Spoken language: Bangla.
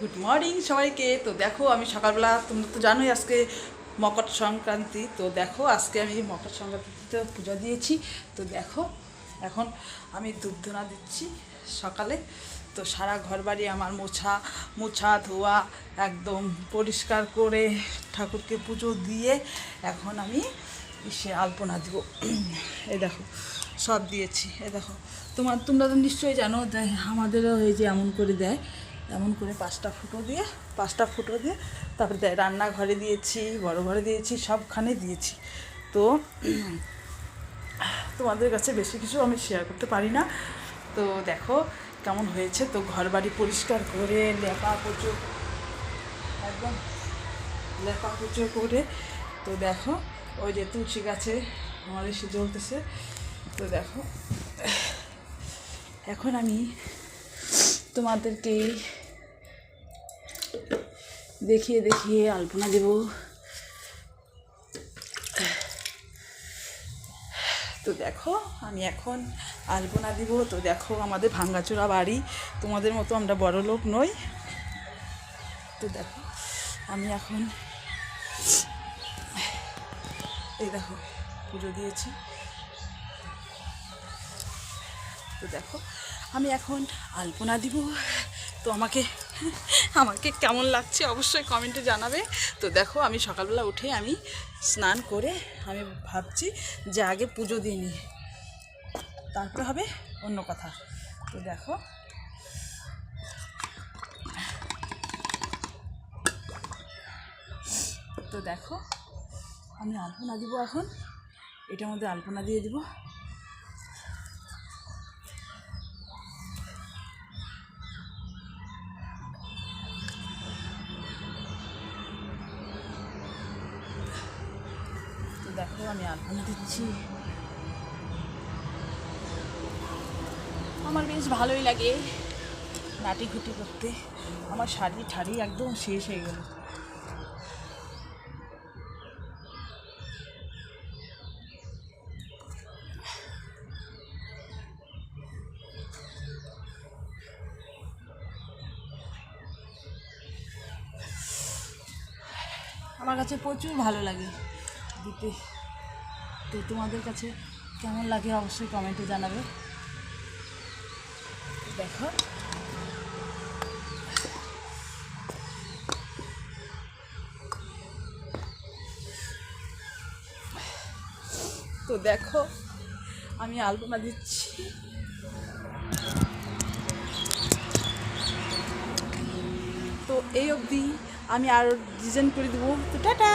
গুড মর্নিং সবাইকে। তো দেখো, আমি সকালবেলা, তোমরা তো জানোই আজকে মকর সংক্রান্তি। তো দেখো, আজকে আমি মকর সংক্রান্তিতে পূজা দিয়েছি। তো দেখো, এখন আমি ধূপধুনা দিচ্ছি সকালে। তো সারা ঘর বাড়ি আমার মোছা মোছা, ধোয়া একদম পরিষ্কার করে ঠাকুরকে পুজো দিয়ে এখন আমি সে আলপনা দিব। এই দেখো, সব দিয়েছি। এ দেখো, তোমার, তোমরা তো নিশ্চয়ই জানো আমাদেরও এই যে এমন করে দেয়। এমন করে পাঁচটা ফুটো দিয়ে, পাঁচটা ফুটো দিয়ে তারপরে রান্নাঘরে দিয়েছি, বড় ঘরে দিয়েছি, সবখানে দিয়েছি। তো তোমাদের কাছে বেশি কিছু আমি শেয়ার করতে পারি না। তো দেখো কেমন হয়েছে। তো ঘর বাড়ি পরিষ্কার করে, লেপা পুজো, একদম লেপা পুজো করে। তো দেখো, ওই যে তুলসী গাছে আমার এসে জ্বলতেছে। তো দেখো, এখন আমি তোমাদেরকে দেখিয়ে দেখিয়ে আলপনা দেব। তো দেখো, আমি এখন আলপনা দিব। তো দেখো, আমাদের ভাঙ্গাচোরা বাড়ি। তোমাদের মতো আমরা বড় লোক নই। তো দেখো, আমি এখন এই দেখো, পুজো দিয়েছি। তো দেখো, আমি এখন আলপনা দিব। তো আমাকে আমাকে কেমন লাগছে অবশ্যই কমেন্টে জানাবে। তো দেখো, আমি সকালবেলা উঠে আমি স্নান করে আমি ভাবছি যে আগে পুজো দিয়ে নিই। তারপরে হবে অন্য কথা। তো দেখো। তো দেখো, আমি আলপনা দিব এখন। এটার মধ্যে আলপনা দিয়ে দিব। দেখো, আমি আলপনা দিচ্ছি। আমার বেশ ভালোই লাগে নাটি ঘুটি করতে। আমার শাড়ি ঠাড়ি একদম শেষ হয়ে গেল। আমার কাছে প্রচুর ভালো লাগে। দিতে। তো তোমাদের কাছে কেমন লাগে অবশ্যই কমেন্টে জানাবে। দেখো। তো দেখো, আমি আলপনা দিচ্ছি। তো এই অবধি আমি আরও ডিজাইন করে দেবো। তো টাটা